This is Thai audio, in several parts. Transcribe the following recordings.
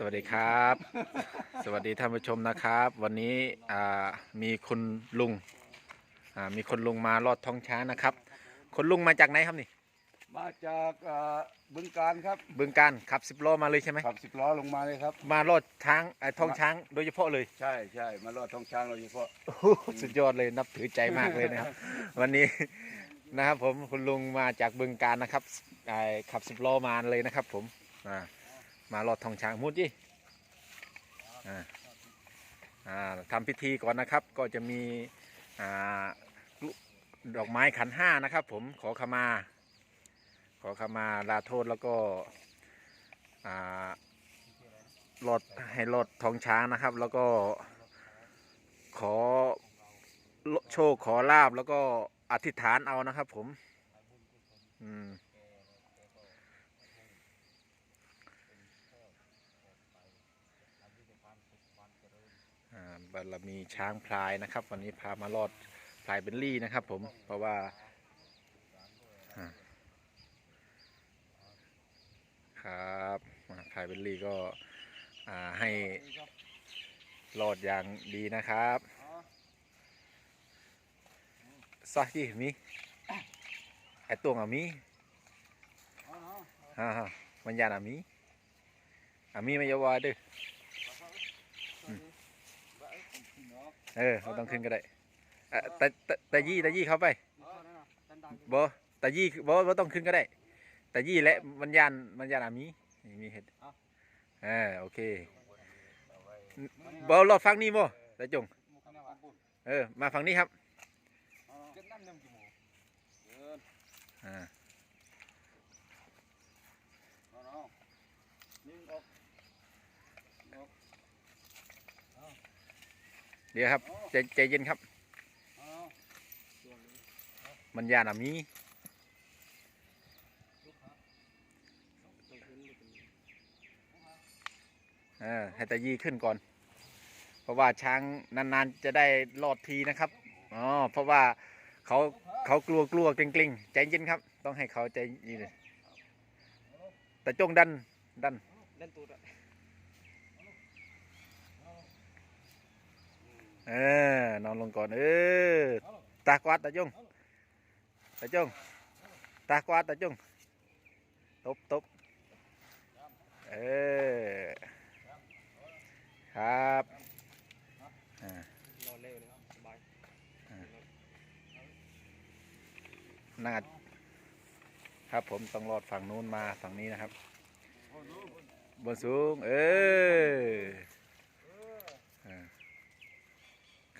สวัสดีครับ สวัสดีท่านผู้ชมนะครับ วันนี้อ่ามีคุณลุงอ่ามีคนลุงมาลอดท้องช้างนะครับ คนลุงมาจากไหนครับนี่มาจากเอ่อบึงการครับบึงการขับสิบล้อมาเลยใช่ไหมขับสิบล้อลงมาเลยครับ มาลอดช้างไอ้ท้องช้างโดยเฉพาะเลยใช่ใช่มาลอดท้องช้างโดยเฉพาะโอ้โหสุดยอดเลยนับถือใจมากเลยนะครับ วันนี้นะครับผมคุณลุงมาจากบึงการนะครับไอ้ขับสิบล้อมาเลยนะครับ ผมอ่า มารอดทองช้างมุดยี่อ่าทำพิธีก่อนนะครับ ก็จะมีอดอกไม้ขันห้านะครับ ผมขอขมา ขอขมาลาโทษแล้วก็อ่าลอดให้หลอดทองช้างนะครับ แล้วก็ขอโชคขอลาบแล้วก็อธิษฐานเอานะครับ ผม อืมอ่าบารมีช้างพลายนะครับ วันนี้พามารอดพลายเบลลี่นะครับ ผมเพราะว่าครับพลายเบลลี่ก็ให้รอดอย่างดีนะครับซาที่มีไอตัวงอะมีฮ่าฮ่ามันยานอะมีอะมีไม่ยาวาด้อม เออเราต้องขึ้นก็ได้เอ่อแต่แต่แต่ยี่แต่ยี่เข้าไปบ่แต่ยี่บ่บ่ต้องขึ้นก็ได้ แต่ยี่และมันยานมันยานอะมีมีเห็ดเออโอเคบอรอฟังนี่บ่ตาจงเออมาฝั่งนี้ครับอ่า ดี๋ยวครับใจใจเย็นครับ มันยานามีเออให้ตายีขึ้นก่อน เพราะว่าช้างนานๆจะได้รอดทีนะครับอ๋อเพราะว่าเขาเขากลัวกลัวเกร็งๆใจเย็นครับ ต้องให้เขาใจเย็นแต่จงดันดันเล่นตูดอะ เออนอนลงก่อนเออตากวาดตาจงตาจงตากวาดตาจงตบตบเออครับอ่านอนเร็วเลยครับสบายนั่งครับผมต้องรอดฝั่งนู้นมาฝั่งนี้นะครับบนสูง เออา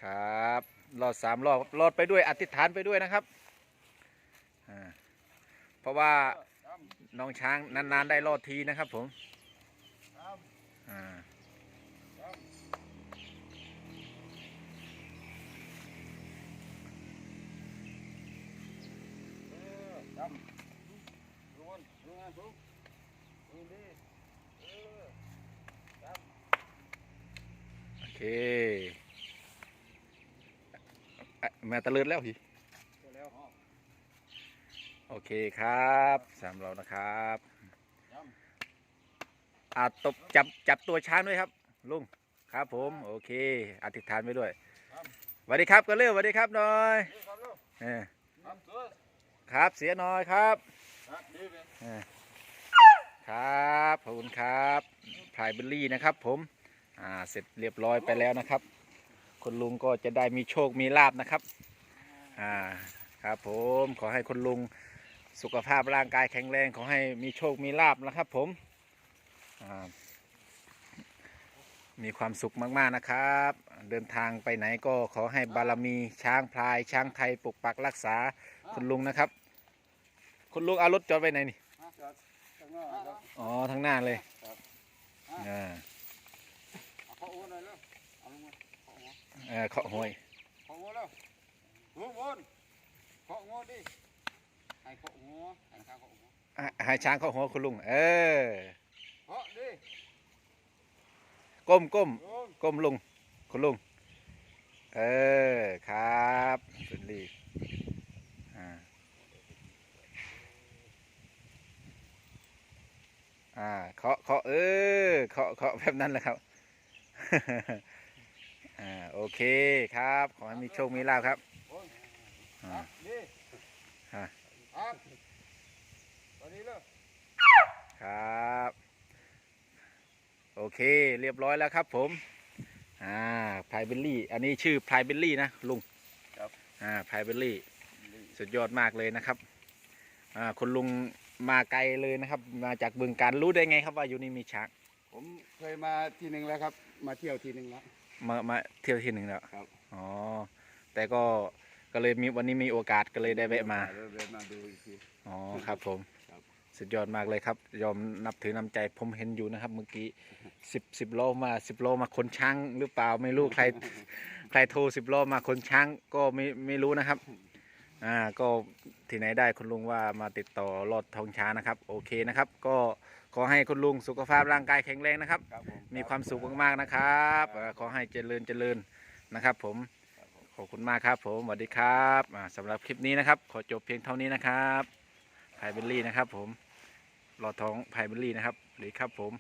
ครับรอดสามรอบรอดไปด้วยอธิษฐานไปด้วยนะครับอ่าเพราะว่าน้องช้างนานๆได้รอดทีนะครับผมอ่าโอเค อะมาตะเลิดแล้วพี่ตัวแล้วโอเคครับสามเรานะครับอาตบจับจับตัวช้างด้วยครับ ลุงครับผม โอเคอธิษฐานไปด้วยสวัสดีครับก็เร็วสวัสดีครับหน่อยเออครับเสียหน่อยครับเออครับขอบคุณครับพายเบลลี่นะครับ ผมอ่าเสร็จเรียบร้อยไปแล้วนะครับ คุณลุงก็จะได้มีโชคมีลาบนะครับ อ่า ครับผมขอให้คุณลุงสุขภาพร่างกายแข็งแรงขอให้มีโชคมีลาบนะครับ ผม อ่า มีความสุขมากๆนะครับ เดินทางไปไหนก็ขอให้บารมีช้างพลาย ช้างไทยปกปักรักษาคุณลุงนะครับ คุณลุงเอารถจอดไว้ไหนนี่ อ๋อทางหน้าเลยครับอ่าเคาะหัวหน่อยเร็วเอาลงมาเคาะหัว เออเคาะห้อยเคาะหัวเร็วหัววนเคาะหัวดิให้เคาะหัวให้ข้างเคาะหัวอะให้ช้างเคาะหัวคุณลุง เออ เคาะดิก้มก้มโยนก้มลุงคุณลุง เออ ครับสุดลีอ่า อ่าเคาะเคาะเออเคาะเคาะแบบนั้นแหละครับอ่า โอเคครับ ขอให้มีโชคมีลาภครับโอ้ยอ่าอะดีอะอะตอนนี้เลยครับ โอเคเรียบร้อยแล้วครับผมอ่าพายเบลลี่ อันนี้ชื่อพายเบลลี่นะลุงครับอ่าพายเบลลี่ สุดยอดมากเลยนะครับอ่าคุณลุงมาไกลเลยนะครับ มาจากบึงการรู้ได้ไงครับว่าอยู่นี่มีช้างผมเคยมาทีหนึ่งแล้วครับ มาเที่ยวทีหนึ่งแล้ว มามาเที่ยวที่หนึ่งแล้วครับ อ๋อ แต่ก็ก็เลยมีวันนี้มีโอกาสก็เลยได้แวะมาเแวะมาดูอีกที อ๋อครับผมครับ สุดยอดมากเลยครับ ยอมนับถือน้ำใจผมเห็นอยู่นะครับ เมื่อกี้สิบสิบโลมาสิบโลมาขนช้างหรือเปล่าไม่รู้ใคร ใครโทรสิบโลมาขนช้างก็ไม่ไม่รู้นะครับ อ่าก็ที่ไหนได้คุณลุงว่ามาติดต่อรถทองช้างนะครับ โอเคนะครับ ก็ขอให้คุณลุงสุขภาพร่างกายแข็งแรงนะครับ ครับผมมีความสุขมากๆนะครับเอ่อขอให้เจริญเจริญนะครับ ผมขอบคุณมากครับ ผมสวัสดีครับอ่าสำหรับคลิปนี้นะครับ ขอจบเพียงเท่านี้นะครับไพเบลลี่นะครับ ผมรอท้องไพเบลลี่นะครับสวัสดีครับผม